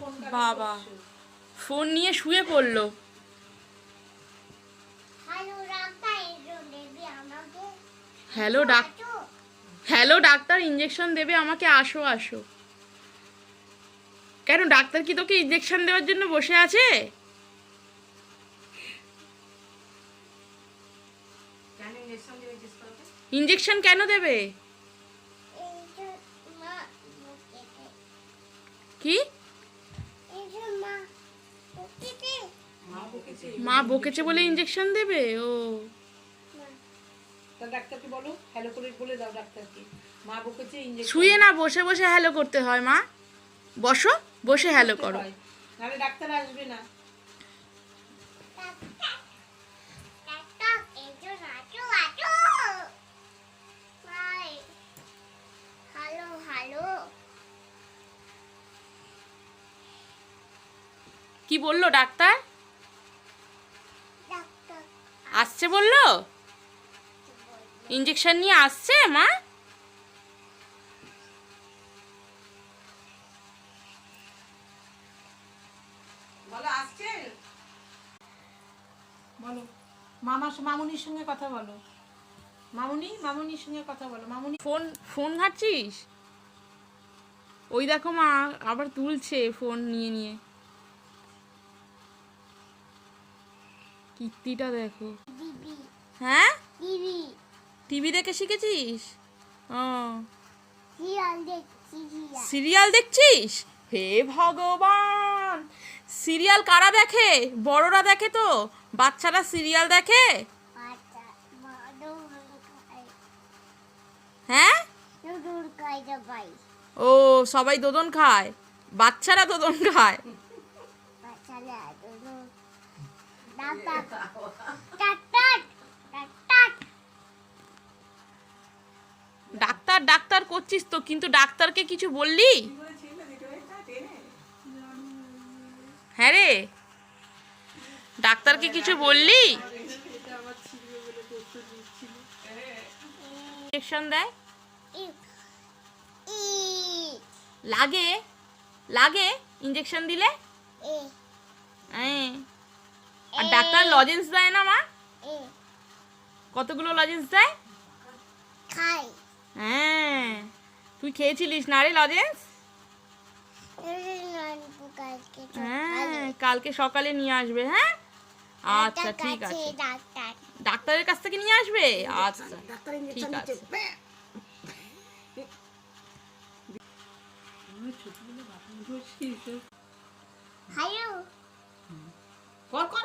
Phone বাবা phone নিয়ে শুয়ে পড়ল। হ্যালো ডাক হ্যালো ডাক্তার ইঞ্জেকশন দেবে আমাকে আসো আসো। কেন ডাক্তার কি তোকে ইঞ্জেকশন দেওয়ার জন্য বসে আছে? ইঞ্জেকশন কেন দেবে? কি? মা বকেছে বলে ইঞ্জেকশন দেবে? ও। ডাক্তারকে বলো হ্যালো করে বলে দাও ডাক্তারকে। মা বকেছে ইঞ্জেকশন শুয়ে না বসে বসে হ্যালো করতে হয় মা। বসো বসে হ্যালো করো। নাহলে ডাক্তার আসবে না। কি বলল ডাক্তার? আসছে বলল? ইঞ্জেকশন নিয়ে আসছে মা? বলো বলো। মামা মামুনির সঙ্গে কথা বলো। মামুনি মামুনির সঙ্গে কথা বলো। মামুনি ফোন ফোন ঘাটছিস? ওই দেখো মা আবার তুলছে ফোন নিয়ে নিয়ে। কীর্তিটা দেখো। হ্যাঁ? টিভি দেখে শিখেছিস? ও। সিরিয়াল দেখছি সিরিয়াল। সিরিয়াল দেখছিস? হে ভগবান! সিরিয়াল কারা দেখে? বড়রা দেখে তো। বাচ্চারা সিরিয়াল দেখে? হ্যাঁ? ও সবাই দোদন খায়। বাচ্চারা দোদন খায়। ডাক্তার ডাক্তার করছিস তো কিন্তু ডাক্তারকে কিছু বললি? হ্যাঁ রে। ডাক্তারকে কিছু বললি? ইঞ্জেকশন দেয়? লাগে লাগে ইঞ্জেকশন দিলে? হ্যাঁ। আর লজেন্স দেয় না মা? কতগুলো লজেন্স দেয়? খাই। হ্যাঁ। তুই খেয়েছিলিস না রে লজেন্স কালকে হ্যাঁ কালকে সকালে নিয়ে আসবে হ্যাঁ? আচ্ছা ঠিক আছে। ডাক্তারের কাছ থেকে নিয়ে আসবে? আচ্ছা ঠিক আছে। কর কর।